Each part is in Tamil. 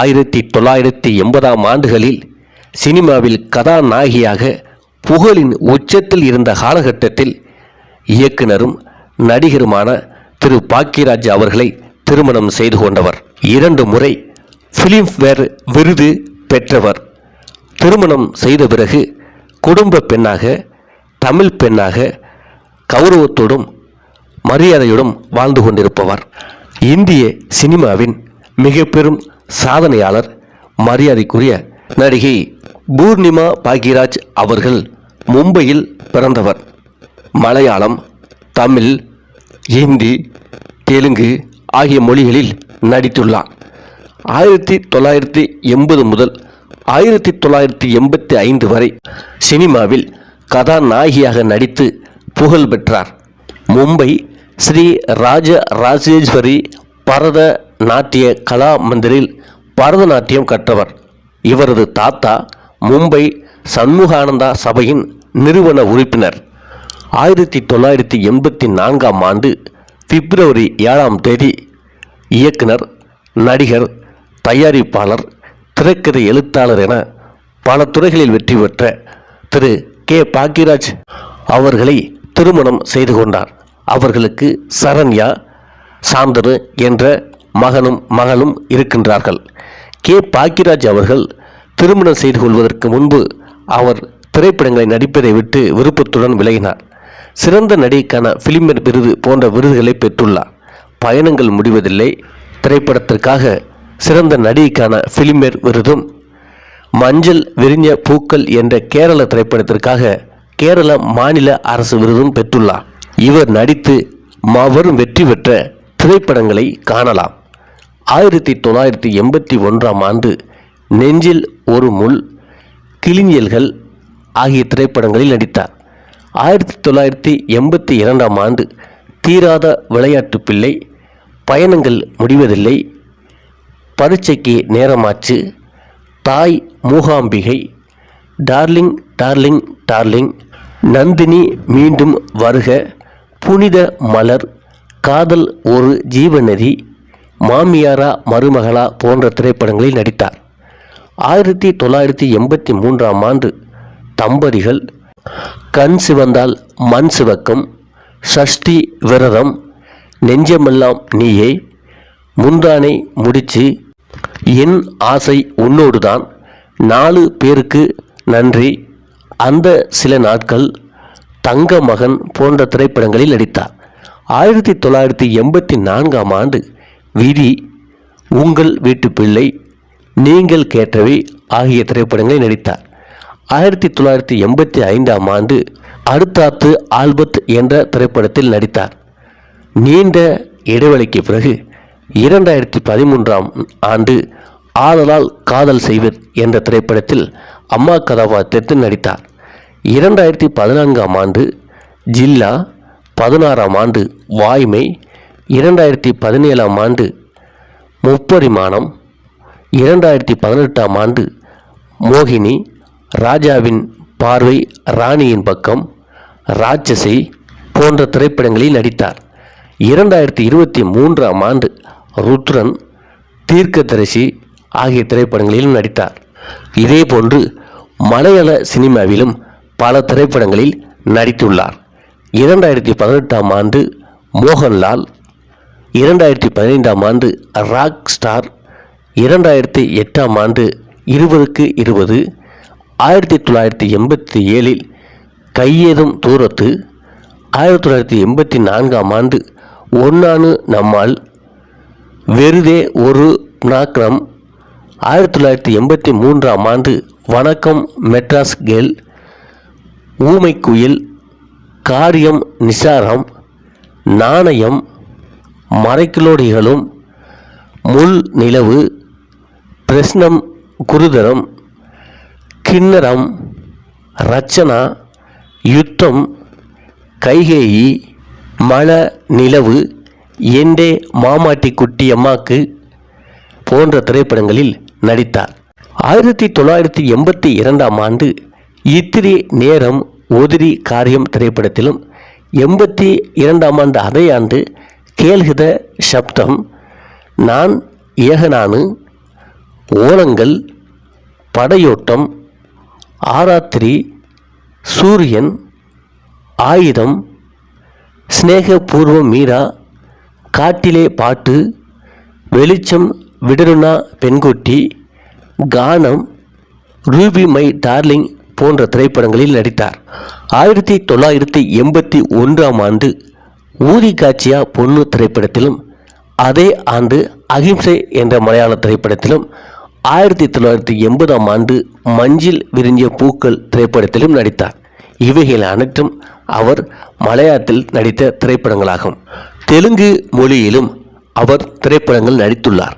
ஆயிரத்தி தொள்ளாயிரத்தி எண்பதாம் ஆண்டுகளில் சினிமாவில் கதாநாயகியாக புகழின் உச்சத்தில் இருந்த காலகட்டத்தில் இயக்குனரும் நடிகருமான திரு பாக்கியராஜ் அவர்களை திருமணம் செய்து கொண்டவர். இரண்டு முறை ஃபிலிம்ஃபேர் விருது பெற்றவர். திருமணம் செய்த பிறகு குடும்ப பெண்ணாக தமிழ் பெண்ணாக கௌரவத்தோடும் மரியாதையோடும் வாழ்ந்து கொண்டிருப்பவர். இந்திய சினிமாவின் மிக பெரும் சாதனையாளர் மரியாதைக்குரிய நடிகை பூர்ணிமா பாக்யராஜ் அவர்கள் மும்பையில் பிறந்தவர். மலையாளம் தமிழ் ஹிந்தி தெலுங்கு ஆகிய மொழிகளில் நடித்துள்ளார். ஆயிரத்தி தொள்ளாயிரத்தி எண்பது முதல் ஆயிரத்தி தொள்ளாயிரத்தி எண்பத்தி ஐந்து வரை சினிமாவில் கதாநாயகியாக நடித்து புகழ் பெற்றார் மும்பை ஸ்ரீ ராஜ ராஜேஸ்வரி பரத நாட்டிய கலா மந்திரில் பரதநாட்டியம் கற்றவர். இவரது தாத்தா மும்பை சண்முகானந்தா சபையின் நிறுவன உறுப்பினர். ஆயிரத்தி தொள்ளாயிரத்தி எண்பத்தி நான்காம் ஆண்டு பிப்ரவரி ஏழாம் தேதி இயக்குனர் நடிகர் தயாரிப்பாளர் திரைக்கதை எழுத்தாளர் என பல துறைகளில் வெற்றி பெற்ற திரு. கே. பாக்கியராஜ் அவர்களை திருமணம் செய்து கொண்டார். அவர்களுக்கு சரண்யா சாந்தனு என்ற மகனும் மகளும் இருக்கின்றார்கள். கே. பாக்கியராஜ் அவர்கள் திருமணம் செய்து கொள்வதற்கு முன்பு அவர் திரைப்படங்களை நடிப்பதை விட்டு விருப்பத்துடன் விலகினார். சிறந்த நடிகைக்கான பிலிமர் விருது போன்ற விருதுகளை பெற்றுள்ளார். பயணங்கள் முடிவதில்லை. திரைப்படத்திற்காக சிறந்த நடிகைக்கான பிலிமேர் விருதும் மஞ்சள் விரிஞ்ச பூக்கள் என்ற கேரள திரைப்படத்திற்காக கேரள மாநில அரசு விருதும் பெற்றுள்ளார். இவர் நடித்து மாபெரும் வெற்றி பெற்ற திரைப்படங்களை காணலாம். ஆயிரத்தி தொள்ளாயிரத்தி எண்பத்தி ஒன்றாம் ஆண்டு நெஞ்சில் ஒரு முள் கிளிஞ்சல்கள் ஆகிய திரைப்படங்களில் நடித்தார். ஆயிரத்தி தொள்ளாயிரத்தி எண்பத்தி இரண்டாம் ஆண்டு தீராத விளையாட்டு பிள்ளை பயணங்கள் முடிவதில்லை பரீட்சைக்கு நேரமாச்சு தாய் Mookambika darling darling darling Nandini மீண்டும் வருக புனித மலர் காதல் ஒரு ஜீவநதி மாமியாரா மருமகளா போன்ற திரைப்படங்களில் நடித்தார். ஆயிரத்தி தொள்ளாயிரத்தி எண்பத்தி மூன்றாம் ஆண்டு தம்பதிகள் கண் சிவந்தால் மண் சிவக்கும் சஷ்டி விரதம் நெஞ்சமெல்லாம் நீயே முந்தானை முடிச்சு என் ஆசை உன்னோடுதான் நாலு பேருக்கு நன்றி. அந்த சில நாட்கள் தங்க மகன் போன்ற திரைப்படங்களில் நடித்தார். ஆயிரத்தி தொள்ளாயிரத்தி எண்பத்தி நான்காம் ஆண்டு விதி உங்கள் வீட்டு பிள்ளை நீங்கள் கேட்டவை ஆகிய திரைப்படங்களில் நடித்தார். ஆயிரத்தி தொள்ளாயிரத்தி எண்பத்தி ஐந்தாம் ஆண்டு அடுத்தாத்து ஆல்பத் என்ற திரைப்படத்தில் நடித்தார். நீண்ட இடைவெளிக்கு பிறகு இரண்டாயிரத்தி பதிமூன்றாம் ஆண்டு ஆதலால் காதல் செய்வர் என்ற திரைப்படத்தில் அம்மா கதாபாத்திரத்தில் நடித்தார். இரண்டாயிரத்தி பதினான்காம் ஆண்டு ஜில்லா பதினாறாம் ஆண்டு வாய்மை இரண்டாயிரத்தி பதினேழாம் ஆண்டு முப்பரிமாணம் இரண்டாயிரத்தி பதினெட்டாம் ஆண்டு மோகினி ராஜாவின் பார்வை ராணியின் பக்கம் ராட்சசி போன்ற திரைப்படங்களில் நடித்தார். இரண்டாயிரத்தி இருபத்தி மூன்றாம் ஆண்டு ருத்ரன் தீர்க்கதரிசி ஆகிய திரைப்படங்களிலும் நடித்தார். இதேபோன்று மலையாள சினிமாவிலும் பல திரைப்படங்களில் நடித்துள்ளார். இரண்டாயிரத்தி பதினெட்டாம் ஆண்டு மோகன்லால் இரண்டாயிரத்தி பதினைந்தாம் ஆண்டு ராக் ஸ்டார் இரண்டாயிரத்தி எட்டாம் ஆண்டு இருபதுக்கு இருபது ஆயிரத்தி தொள்ளாயிரத்தி எண்பத்தி ஏழில் கையேதும் தூரத்து ஆயிரத்தி தொள்ளாயிரத்தி எண்பத்தி நான்காம் ஆண்டு ஒன்னானு நம்மால் வெறுதே ஒரு நாக்ரம் ஆயிரத்தி தொள்ளாயிரத்தி எண்பத்தி மூன்றாம் ஆண்டு வணக்கம் மெட்ராஸ் கேல் ஊமைக்குயில் காரியம் நிசாரம் நாணயம் மறைக்கிலோடிகளும் முள் நிலவு பிரஸ்னம் குருதரம் கிண்ணரம் ரச்சனா யுத்தம் கைகேயி மல நிலவு எண்டே மாமாட்டி குட்டி அம்மாக்கு போன்ற திரைப்படங்களில் நடித்தார். ஆயிரத்தி தொள்ளாயிரத்தி எண்பத்தி இரண்டாம் ஆண்டு இத்திரி நேரம் ஒதிரி காரியம் திரைப்படத்திலும் எண்பத்தி இரண்டாம் ஆண்டு அதே ஆண்டு கேள்கித சப்தம் நான் ஏகனானு ஓலங்கள் படையோட்டம் ஆராத்திரி சூரியன் ஆயுதம் ஸ்நேகபூர்வ மீரா காட்டிலே பாட்டு வெளிச்சம் விடருணா பெண்குட்டி கானம் ரூபி மை டார்லிங் போன்ற திரைப்படங்களில் நடித்தார். ஆயிரத்தி தொள்ளாயிரத்தி எண்பத்தி ஒன்றாம் ஆண்டு ஊதி காட்சியா பொண்ணு திரைப்படத்திலும் அதே ஆண்டு அகிம்சை என்ற மலையாள திரைப்படத்திலும் ஆயிரத்தி தொள்ளாயிரத்தி எண்பதாம் ஆண்டு மஞ்சில் விரிஞ்ச பூக்கள் திரைப்படத்திலும் நடித்தார். இவைகள் அனைத்தும் அவர் மலையாளத்தில் நடித்த திரைப்படங்களாகும். தெலுங்கு மொழியிலும் அவர் திரைப்படங்கள் நடித்துள்ளார்.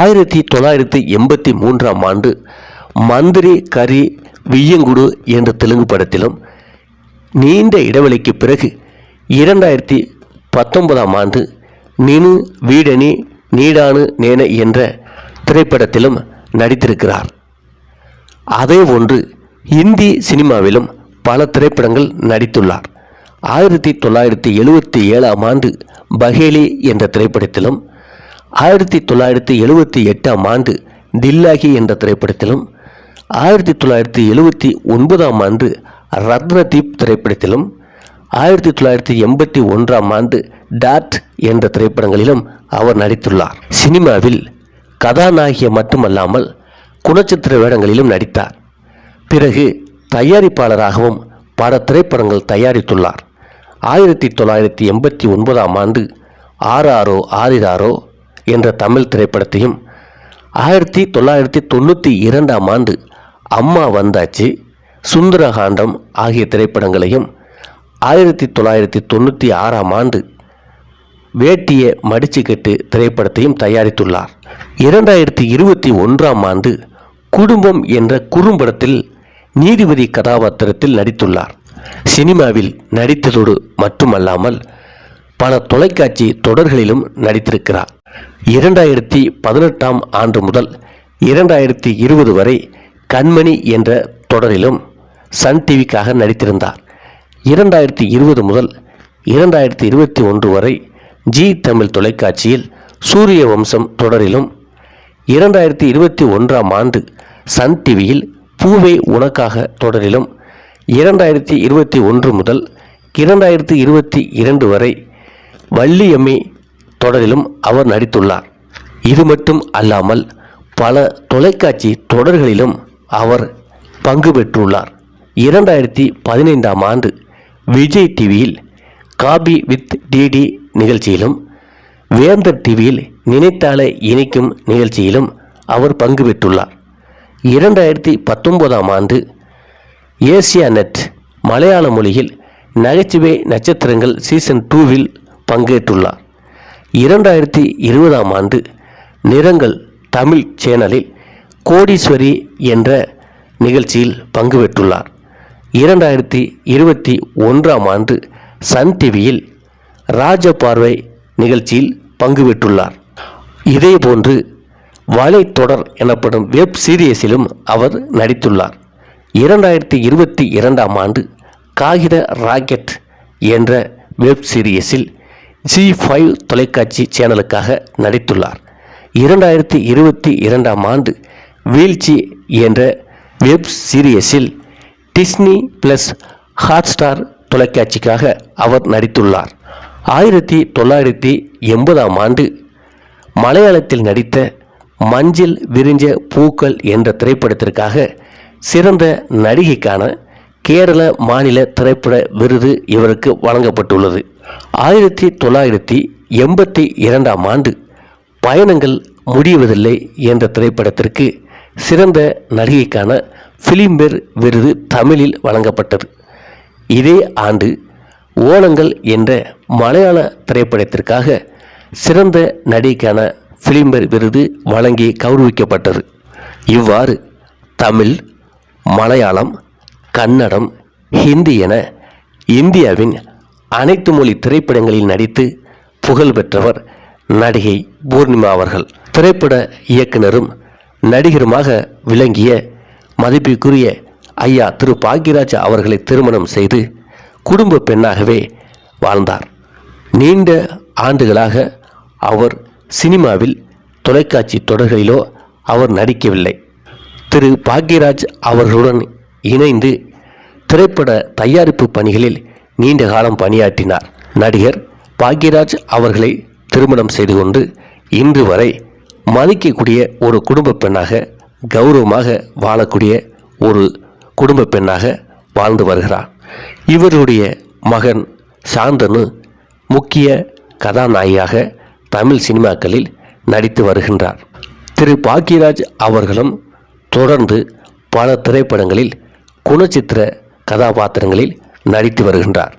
ஆயிரத்தி தொள்ளாயிரத்தி எண்பத்தி மூன்றாம் ஆண்டு மந்திரி கரி விய்யங்குடு என்ற தெலுங்கு படத்திலும் நீண்ட இடைவெளிக்கு பிறகு இரண்டாயிரத்தி பத்தொன்பதாம் ஆண்டு நினு வீடனி நீடானு நேன என்ற திரைப்படத்திலும் நடித்திருக்கிறார். அதே ஒன்று இந்தி சினிமாவிலும் பல திரைப்படங்கள் நடித்துள்ளார். ஆயிரத்தி தொள்ளாயிரத்தி எழுபத்தி ஏழாம் ஆண்டு பஹேலி என்ற திரைப்படத்திலும் ஆயிரத்தி தொள்ளாயிரத்தி எழுபத்தி எட்டாம் ஆண்டு தில்லாகி என்ற திரைப்படத்திலும் ஆயிரத்தி தொள்ளாயிரத்தி எழுபத்தி ஒன்பதாம் ஆண்டு ரத்னதீப் திரைப்படத்திலும் ஆயிரத்தி தொள்ளாயிரத்தி எண்பத்தி ஒன்றாம் ஆண்டு டாட் என்ற திரைப்படங்களிலும் அவர் நடித்துள்ளார். சினிமாவில் கதாநாயகிய மட்டுமல்லாமல் குணச்சித்திர வேடங்களிலும் நடித்தார். பிறகு தயாரிப்பாளராகவும் பல திரைப்படங்கள் தயாரித்துள்ளார். ஆயிரத்தி தொள்ளாயிரத்தி எண்பத்தி ஒன்பதாம் ஆண்டு ஆறாரோ ஆறிராரோ என்ற தமிழ் திரைப்படத்தையும் ஆயிரத்தி தொள்ளாயிரத்தி தொண்ணூற்றி இரண்டாம் ஆண்டு அம்மா வந்தாச்சு சுந்தரகாண்டம் ஆகிய திரைப்படங்களையும் ஆயிரத்தி தொள்ளாயிரத்தி தொண்ணூற்றி ஆறாம் ஆண்டு வேட்டிய மடிச்சுக்கட்டு திரைப்படத்தையும் தயாரித்துள்ளார். இரண்டாயிரத்தி இருபத்தி ஒன்றாம் ஆண்டு குடும்பம் என்ற குறும்படத்தில் நீதிபதி கதாபாத்திரத்தில் நடித்துள்ளார். சினிமாவில் நடித்ததோடு மட்டுமல்லாமல் பல தொலைக்காட்சி தொடர்களிலும் நடித்திருக்கிறார். இரண்டாயிரத்தி பதினெட்டாம் ஆண்டு முதல் இரண்டாயிரத்தி இருபது வரை கண்மணி என்ற தொடரிலும் சன் டிவிக்காக நடித்திருந்தார். இரண்டாயிரத்தி இருபது முதல் இரண்டாயிரத்தி இருபத்தி ஒன்று வரை ஜி தமிழ் தொலைக்காட்சியில் சூரிய வம்சம் தொடரிலும் இரண்டாயிரத்தி இருபத்தி ஒன்றாம் ஆண்டு சன் டிவியில் பூவே உனக்காக தொடரிலும் இரண்டாயிரத்தி இருபத்தி ஒன்று முதல் இரண்டாயிரத்தி இருபத்தி இரண்டு வரை வள்ளியம்மை தொடரிலும் அவர் நடித்துள்ளார். இது மட்டும் அல்லாமல் பல தொலைக்காட்சி தொடர்களிலும் அவர் பங்கு பெற்றுள்ளார். இரண்டாயிரத்தி பதினைந்தாம் ஆண்டு விஜய் டிவியில் காபி வித் டிடி நிகழ்ச்சியிலும் வேந்தர் டிவியில் நினைத்தாலே இணைக்கும் நிகழ்ச்சியிலும் அவர் பங்கு பெற்றுள்ளார். இரண்டாயிரத்தி பத்தொன்பதாம் ஆண்டு ஏசியா நெட் மலையாள மொழியில் நகைச்சுவை நட்சத்திரங்கள் சீசன் டூவில் பங்கேற்றுள்ளார். இரண்டாயிரத்தி இருபதாம் ஆண்டு நிறங்கள் தமிழ் சேனலில் கோடீஸ்வரி என்ற நிகழ்ச்சியில் பங்கு பெற்றுள்ளார். இரண்டாயிரத்தி இருபத்தி ஒன்றாம் ஆண்டு சன் டிவியில் ராஜபார்வை நிகழ்ச்சியில் பங்கு பெற்றுள்ளார் இதேபோன்று வலைத்தொடர் எனப்படும் வெப் சீரியஸிலும் அவர் நடித்துள்ளார். இரண்டாயிரத்தி இருபத்தி இரண்டாம் ஆண்டு காகித ராக்கெட் என்ற வெப் சீரியஸில் ஜி ஃபைவ் தொலைக்காட்சி சேனலுக்காக நடித்துள்ளார். இரண்டாயிரத்தி இருபத்தி இரண்டாம் ஆண்டு வீழ்ச்சி என்ற வெப் சீரியஸில் டிஸ்னி ப்ளஸ் ஹாட்ஸ்டார் தொலைக்காட்சிக்காக அவர் நடித்துள்ளார். ஆயிரத்தி தொள்ளாயிரத்தி எண்பதாம் ஆண்டு மலையாளத்தில் நடித்த மஞ்சள் விரிஞ்ச பூக்கள் என்ற திரைப்படத்திற்காக சிறந்த நடிகைக்கான கேரள மாநில திரைப்பட விருது இவருக்கு வழங்கப்பட்டுள்ளது. ஆயிரத்தி தொள்ளாயிரத்தி எண்பத்தி இரண்டாம் ஆண்டு பயணங்கள் முடிவதில்லை என்ற திரைப்படத்திற்கு சிறந்த நடிகைக்கான ஃபிலிம்பேர் விருது தமிழில் வழங்கப்பட்டது. இதே ஆண்டு ஓணங்கள் என்ற மலையாள திரைப்படத்திற்காக சிறந்த நடிகைக்கான ஃபிலிம்பேர் விருது வழங்கி கௌரவிக்கப்பட்டது. இவ்வாறு தமிழ் மலையாளம் கன்னடம் ஹிந்தி என இந்தியாவின் அனைத்து மொழி திரைப்படங்களில் நடித்து புகழ் பெற்றவர் நடிகை பூர்ணிமா அவர்கள். திரைப்பட இயக்குனரும் நடிகருமாக விளங்கிய மதிப்பிற்குரிய ஐயா திரு பாக்யராஜ் அவர்களை திருமணம் செய்து குடும்ப பெண்ணாகவே வாழ்ந்தார். நீண்ட ஆண்டுகளாக அவர் சினிமாவில் தொலைக்காட்சி தொடர்களிலோ அவர் நடிக்கவில்லை. திரு பாக்யராஜ் அவர்களுடன் இணைந்து திரைப்பட தயாரிப்பு பணிகளில் நீண்ட காலம் பணியாற்றினார். நடிகர் பாக்யராஜ் அவர்களை திருமணம் செய்து கொண்டு இன்று வரை மதிக்கக்கூடிய ஒரு குடும்ப பெண்ணாக கௌரவமாக வாழக்கூடிய ஒரு குடும்ப பெண்ணாக வாழ்ந்து வருகிறார். இவருடைய மகன் சாந்தனு முக்கிய கதாநாயகியாக தமிழ் சினிமாக்களில் நடித்து வருகின்றார். திரு. பாக்கியராஜ் அவர்களும் தொடர்ந்து பல திரைப்படங்களில் குணச்சித்திர கதாபாத்திரங்களில் நடித்து வருகின்றார்.